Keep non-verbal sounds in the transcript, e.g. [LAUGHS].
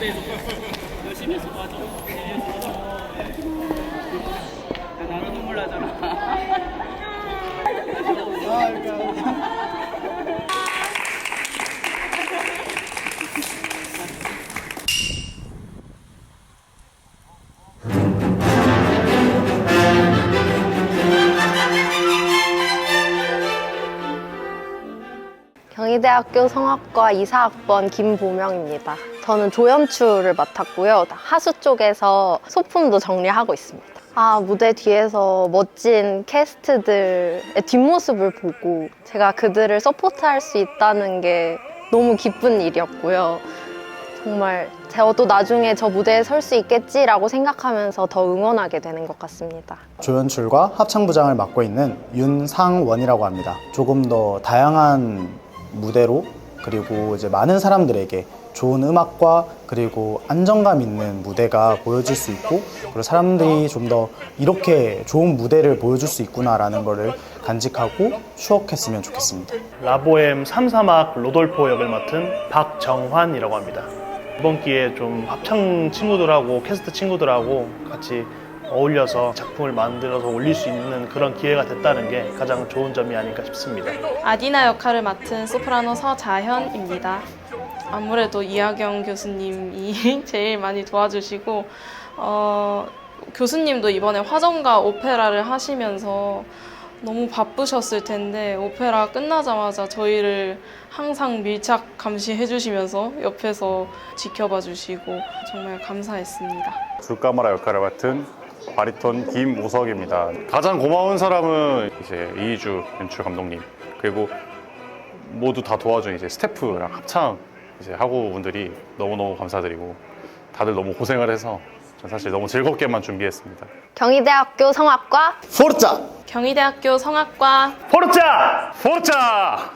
무대에서 열심히 해서 맞아. 나는 눈물 나잖아. 경희대학교 성악과 이사학번 김보명입니다. 저는 조연출을 맡았고요. 하수 쪽에서 소품도 정리하고 있습니다. 아, 무대 뒤에서 멋진 캐스트들의 뒷모습을 보고 제가 그들을 서포트할 수 있다는 게 너무 기쁜 일이었고요. 정말 저도 나중에 저 무대에 설 수 있겠지라고 생각하면서 더 응원하게 되는 것 같습니다. 조연출과 합창부장을 맡고 있는 윤상원이라고 합니다. 조금 더 다양한 무대로 그리고 이제 많은 사람들에게 좋은 음악과 그리고 안정감 있는 무대가 보여질 수 있고 그리고 사람들이 좀 더 이렇게 좋은 무대를 보여줄 수 있구나라는 거를 간직하고 추억했으면 좋겠습니다. 라보엠 3사막 로돌포 역을 맡은 박정환이라고 합니다. 이번 기회에 좀 합창 친구들하고 캐스트 친구들하고 같이 어울려서 작품을 만들어서 올릴 수 있는 그런 기회가 됐다는 게 가장 좋은 점이 아닐까 싶습니다. 아디나 역할을 맡은 소프라노 서자현입니다. 아무래도 이하경 교수님이 [LAUGHS] 제일 많이 도와주시고 어, 교수님도 이번에 화전과 오페라를 하시면서 너무 바쁘셨을 텐데 오페라 끝나자마자 저희를 항상 밀착 감시해 주시면서 옆에서 지켜봐 주시고 정말 감사했습니다. 불가마라 역할을 맡은 바리톤 김우석입니다. 가장 고마운 사람은 이제 이희주 연출 감독님 그리고 모두 다 도와준 이제 스태프랑 합창 이제 학우분들이 너무너무 감사드리고 다들 너무 고생을 해서 전 사실 너무 즐겁게만 준비했습니다. 경희대학교 성악과 포르자! 경희대학교 성악과 포르자! 포르자!